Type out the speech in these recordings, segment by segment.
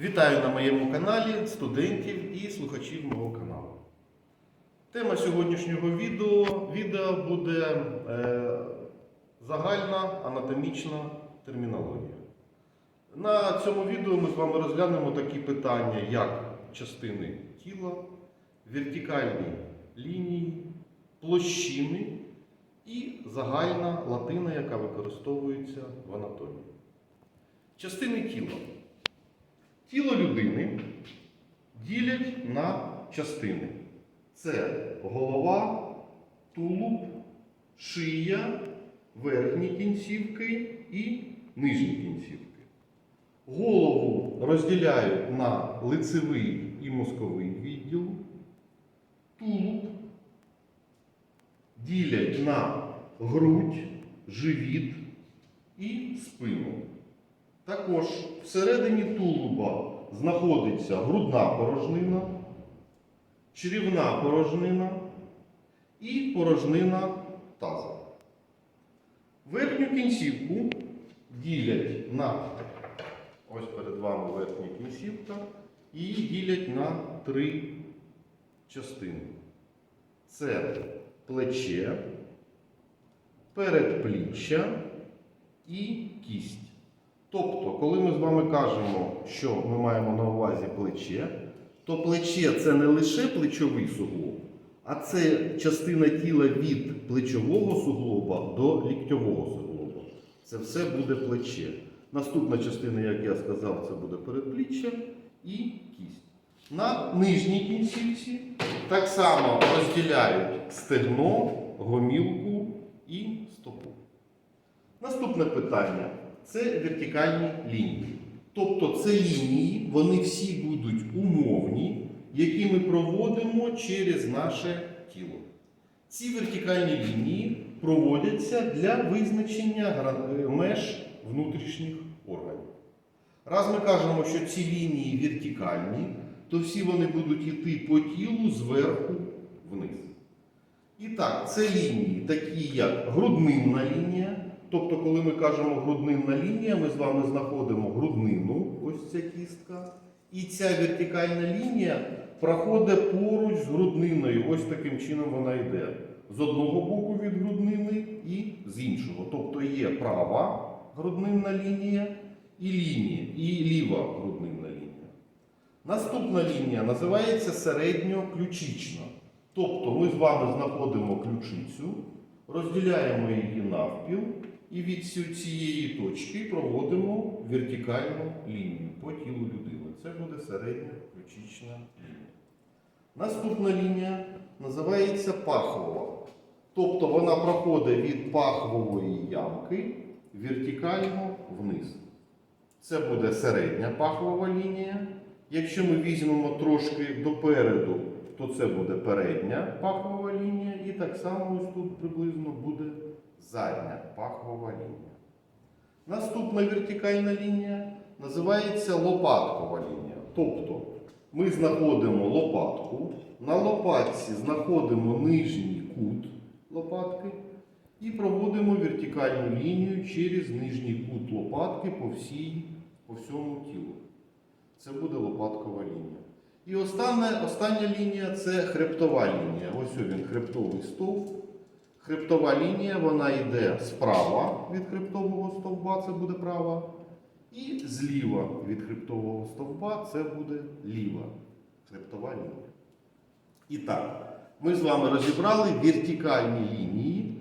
Вітаю на моєму каналі студентів і слухачів мого каналу. Тема сьогоднішнього відео, відео буде е, загальна анатомічна термінологія. На цьому відео ми з вами розглянемо такі питання, як частини тіла, вертикальні лінії, площини і загальна латина, яка використовується в анатомії. Частини тіла. Тіло людини ділять на частини. Це голова, тулуб, шия, верхні кінцівки і нижні кінцівки. Голову розділяють на лицевий і мозковий відділ, тулуб ділять на грудь, живіт і спину. Також всередині тулуба знаходиться грудна порожнина, черівна порожнина і порожнина таза. Верхню кінцівку ділять на, ось перед вами верхня кінцівка, її ділять на три частини. Це плече, передпліччя і кість. Тобто, коли ми з вами кажемо, що ми маємо на увазі плече, то плече це не лише плечовий суглоб, а це частина тіла від плечового суглоба до ліктьового суглоба. Це все буде плече. Наступна частина, як я сказав, це буде передпліччя і кість. На нижній кінцівці так само розділяють стегно, гомілку і стопу. Наступне питання це вертикальні лінії. Тобто це лінії, вони всі будуть умовні, які ми проводимо через наше тіло. Ці вертикальні лінії проводяться для визначення е, меж внутрішніх органів. Раз ми кажемо, що ці лінії вертикальні, то всі вони будуть йти по тілу зверху вниз. І так, це лінії, такі як груднинна лінія. Тобто, коли ми кажемо груднинна лінія, ми з вами знаходимо груднину, ось ця кістка. І ця вертикальна лінія проходить поруч з грудниною. Ось таким чином вона йде. З одного боку від груднини і з іншого. Тобто є права груднинна лінія і лінія, і ліва груднинна лінія. Наступна лінія називається середньоключична. Тобто ми з вами знаходимо ключицю, розділяємо її навпіл і від цієї точки проводимо вертикальну лінію по тілу людини. Це буде середня ключична лінія. Наступна лінія називається пахвова. Тобто вона проходить від пахвової ямки вертикально вниз. Це буде середня пахвова лінія. Якщо ми візьмемо трошки допереду, то це буде передня пахвова лінія, і так само ось тут приблизно буде задня пахвова лінія. Наступна вертикальна лінія називається лопаткова лінія. Тобто ми знаходимо лопатку, на лопатці знаходимо нижній кут лопатки і проводимо вертикальну лінію через нижній кут лопатки по, всій, по всьому тілу. Це буде лопаткова лінія. І остання, остання лінія це хребтова лінія. Ось він хребтовий стовп. Хребтова лінія вона йде справа від хребтового стовба, це буде права. І зліва від хребтового стовба це буде ліва хребтова лінія. І так, ми з вами розібрали вертикальні лінії,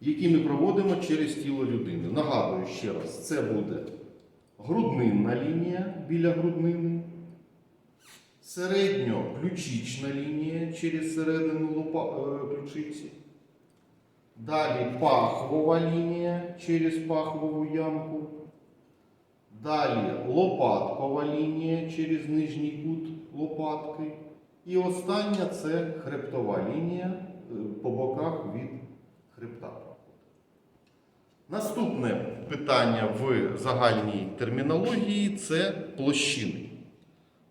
які ми проводимо через тіло людини. Нагадую ще раз, це буде груднинна лінія біля груднини, середньоключична лінія через середину е, ключиці. Далі пахвова лінія через пахвову ямку. Далі лопаткова лінія через нижній кут лопатки. І остання це хребтова лінія е, по боках від хребта. Наступне питання в загальній термінології це площини.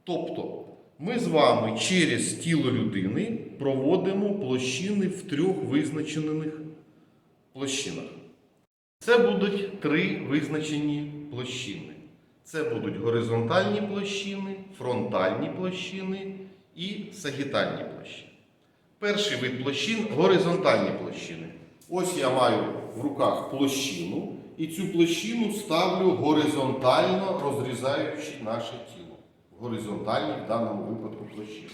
Тобто ми з вами через тіло людини проводимо площини в трьох визначених площинах. Це будуть три визначені площини. Це будуть горизонтальні площини, фронтальні площини і сагітальні площини. Перший вид площин горизонтальні площини. Ось я маю в руках площину, і цю площину ставлю горизонтально розрізаючи наше тіло. Горизонтальні в даному випадку площини.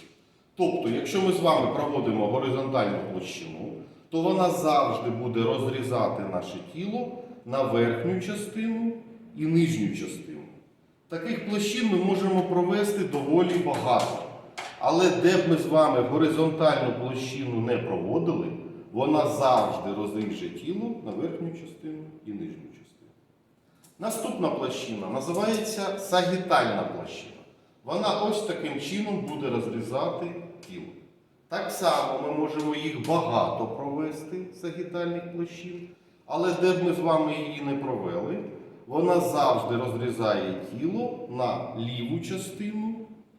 Тобто, якщо ми з вами проводимо горизонтальну площину, то вона завжди буде розрізати наше тіло на верхню частину і нижню частину. Таких площин ми можемо провести доволі багато. Але де б ми з вами горизонтальну площину не проводили, вона завжди розріже тіло на верхню частину і нижню частину. Наступна площина називається сагітальна площина. Вона ось таким чином буде розрізати тіло. Так само ми можемо їх багато провести, сагітальних площин, але де б ми з вами її не провели, вона завжди розрізає тіло на ліву частину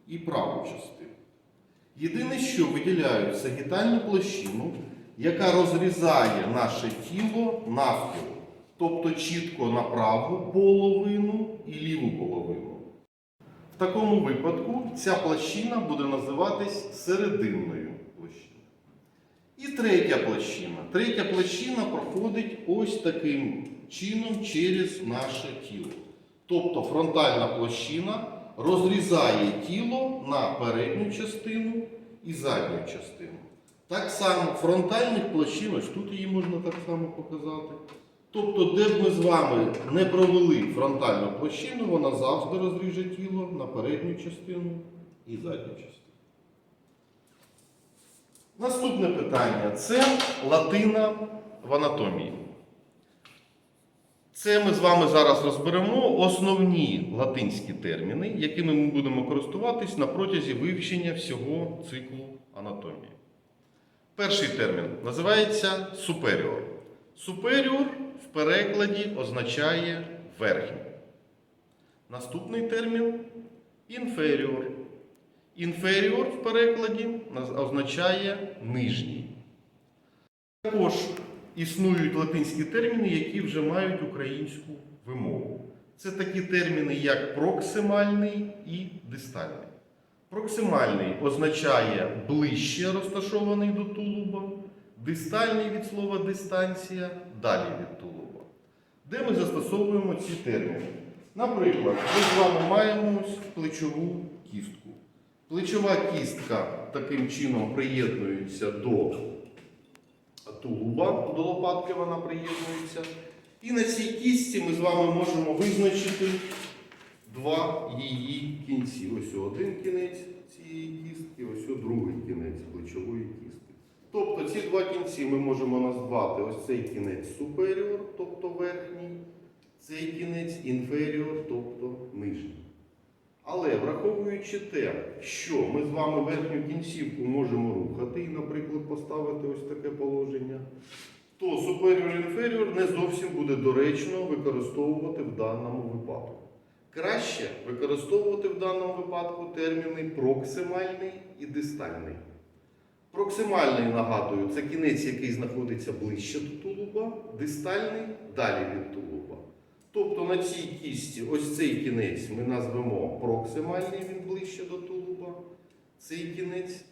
і праву частину. Єдине, що виділяють сагітальну площину, яка розрізає наше тіло навпіл, тобто чітко на праву половину і ліву половину. В такому випадку ця площина буде називатись серединною третя площина. Третя площина проходить ось таким чином через наше тіло. Тобто фронтальна площина розрізає тіло на передню частину і задню частину. Так само фронтальних площин, тут її можна так само показати. Тобто, де б ми з вами не провели фронтальну площину, вона завжди розріже тіло на передню частину і задню частину. Наступне питання це латина в анатомії. Це ми з вами зараз розберемо основні латинські терміни, якими ми будемо користуватись на протязі вивчення всього циклу анатомії. Перший термін називається суперіор. Суперіор в перекладі означає верхній. Наступний термін інферіор. Інферіор в перекладі означає нижній. Також існують латинські терміни, які вже мають українську вимогу. Це такі терміни, як проксимальний і дистальний. Проксимальний означає ближче розташований до тулуба, дистальний від слова дистанція далі від тулуба. Де ми застосовуємо ці терміни? Наприклад, ми з вами маємо плечову кістку. Плечова кістка таким чином приєднується до тулуба, до лопатки вона приєднується. І на цій кістці ми з вами можемо визначити два її кінці. Ось один кінець цієї кістки, ось другий кінець плечової кістки. Тобто ці два кінці ми можемо назвати ось цей кінець суперіор, тобто верхній, цей кінець інферіор, тобто нижній. Але враховуючи те, що ми з вами верхню кінцівку можемо рухати і, наприклад, поставити ось таке положення, то superior inferior не зовсім буде доречно використовувати в даному випадку. Краще використовувати в даному випадку терміни проксимальний і дистальний. Проксимальний, нагадую, це кінець, який знаходиться ближче до тулуба, дистальний далі від тулуба. На цій кісті ось цей кінець ми назвемо проксимальний, він ближче до тулуба. Цей кінець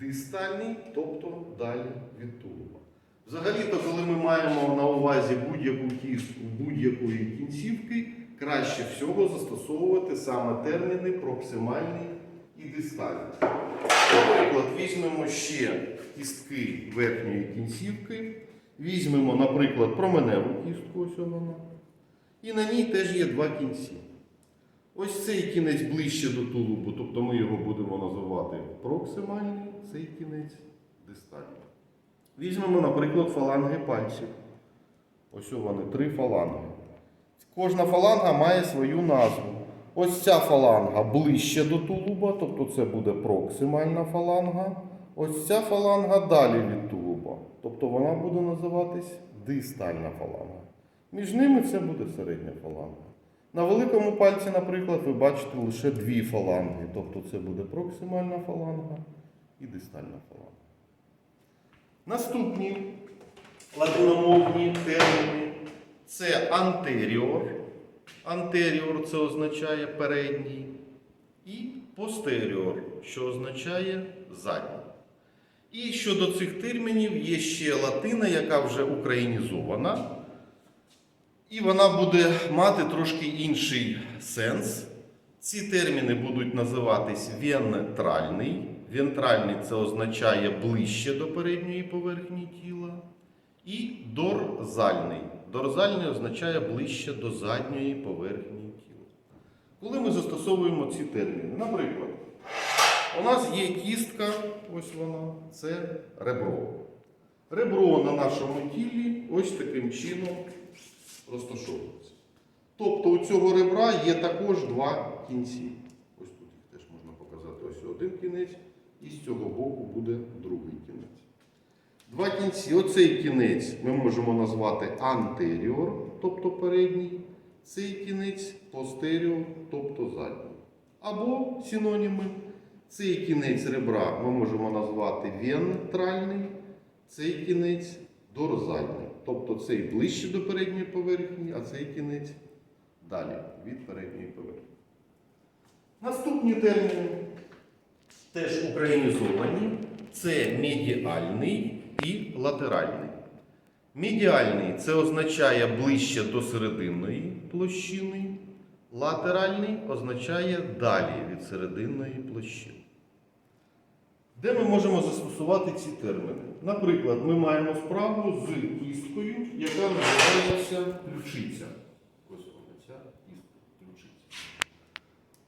дистальний, тобто далі від тулуба. Взагалі-то, коли ми маємо на увазі будь-яку кістку будь-якої кінцівки, краще всього застосовувати саме терміни проксимальний і дистальний. Наприклад, візьмемо ще кістки верхньої кінцівки, візьмемо, наприклад, променеву кістку, ось вона. І на ній теж є два кінці. Ось цей кінець ближче до тулубу, тобто ми його будемо називати проксимальний, цей кінець дистальний. Візьмемо, наприклад, фаланги пальців. Ось вони, три фаланги. Кожна фаланга має свою назву. Ось ця фаланга ближче до тулуба, тобто це буде проксимальна фаланга. Ось ця фаланга далі від тулуба. Тобто вона буде називатись дистальна фаланга. Між ними це буде середня фаланга. На великому пальці, наприклад, ви бачите лише дві фаланги. Тобто це буде проксимальна фаланга і дистальна фаланга. Наступні латиномовні терміни це антеріор, Антеріор це означає передній. І постеріор, що означає задній. І щодо цих термінів є ще латина, яка вже українізована. І вона буде мати трошки інший сенс. Ці терміни будуть називатись вентральний. Вентральний це означає ближче до передньої поверхні тіла. І дорзальний. Дорзальний означає ближче до задньої поверхні тіла. Коли ми застосовуємо ці терміни, наприклад, у нас є кістка, ось вона, це ребро. Ребро на нашому тілі ось таким чином розташовується. Тобто у цього ребра є також два кінці. Ось тут їх теж можна показати. Ось один кінець, і з цього боку буде другий кінець. Два кінці. Оцей кінець ми можемо назвати антеріор, тобто передній. Цей кінець постеріор, тобто задній. Або синоніми. Цей кінець ребра ми можемо назвати вентральний, цей кінець дорзальний. Тобто цей ближче до передньої поверхні, а цей кінець далі від передньої поверхні. Наступні терміни теж українізовані. Це медіальний і латеральний. Медіальний це означає ближче до серединної площини. Латеральний означає далі від серединної площини. Де ми можемо застосувати ці терміни? Наприклад, ми маємо справу з кісткою, яка називається ключиця.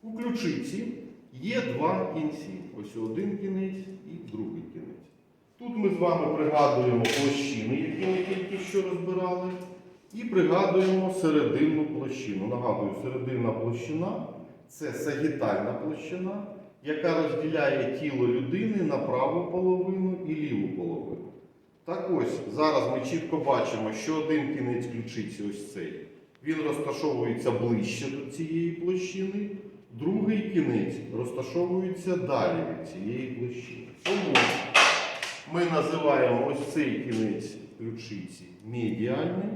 У ключиці є два кінці. Ось один кінець і другий кінець. Тут ми з вами пригадуємо площини, які ми тільки що розбирали, і пригадуємо серединну площину. Нагадую, серединна площина це сагітальна площина, яка розділяє тіло людини на праву половину і ліву половину. Так ось, зараз ми чітко бачимо, що один кінець ключиці, ось цей, він розташовується ближче до цієї площини, другий кінець розташовується далі від цієї площини. Тому ми називаємо ось цей кінець ключиці медіальний,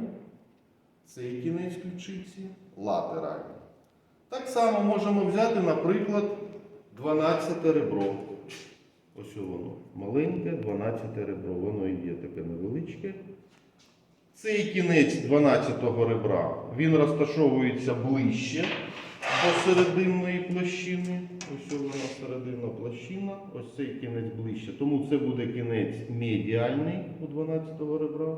цей кінець ключиці латеральний. Так само можемо взяти, наприклад, 12 ребро. Ось воно маленьке, 12 ребро. Воно і є таке невеличке. Цей кінець 12-го ребра він розташовується ближче до серединної площини. Ось вона серединна площина, ось цей кінець ближче. Тому це буде кінець медіальний у 12-го ребра.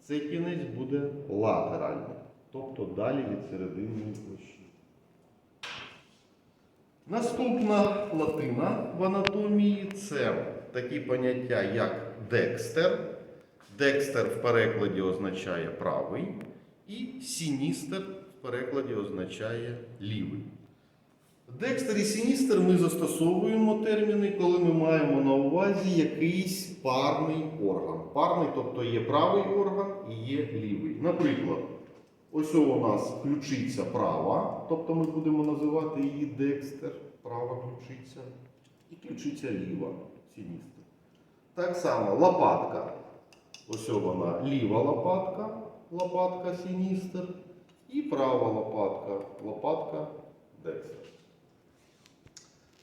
Цей кінець буде латеральний, тобто далі від серединної площини. Наступна латина в анатомії це такі поняття, як декстер. Декстер в перекладі означає правий, і сіністер в перекладі означає лівий. Декстер і сіністер ми застосовуємо терміни, коли ми маємо на увазі якийсь парний орган. Парний, тобто є правий орган і є лівий. Наприклад, ось у нас ключиця права, тобто ми будемо називати її декстер, права ключиця, і ключиця ліва, сіністер. Так само лопатка. Ось вона ліва лопатка, лопатка сіністер, і права лопатка, лопатка декстер.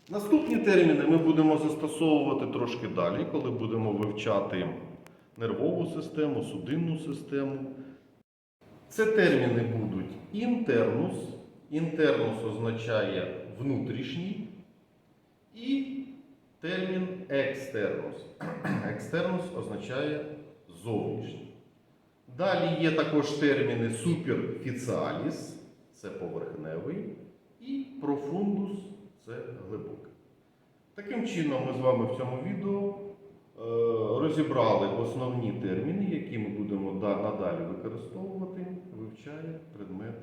Наступні терміни ми будемо застосовувати трошки далі, коли будемо вивчати нервову систему, судинну систему. Це терміни будуть інтернус. Інтернус означає внутрішній. І термін екстернус. Екстернус означає зовнішній. Далі є також терміни суперфіціаліс, це поверхневий, і профундус це глибокий. Таким чином, ми з вами в цьому відео е, розібрали основні терміни, які ми будемо надалі використовувати, вивчає предмет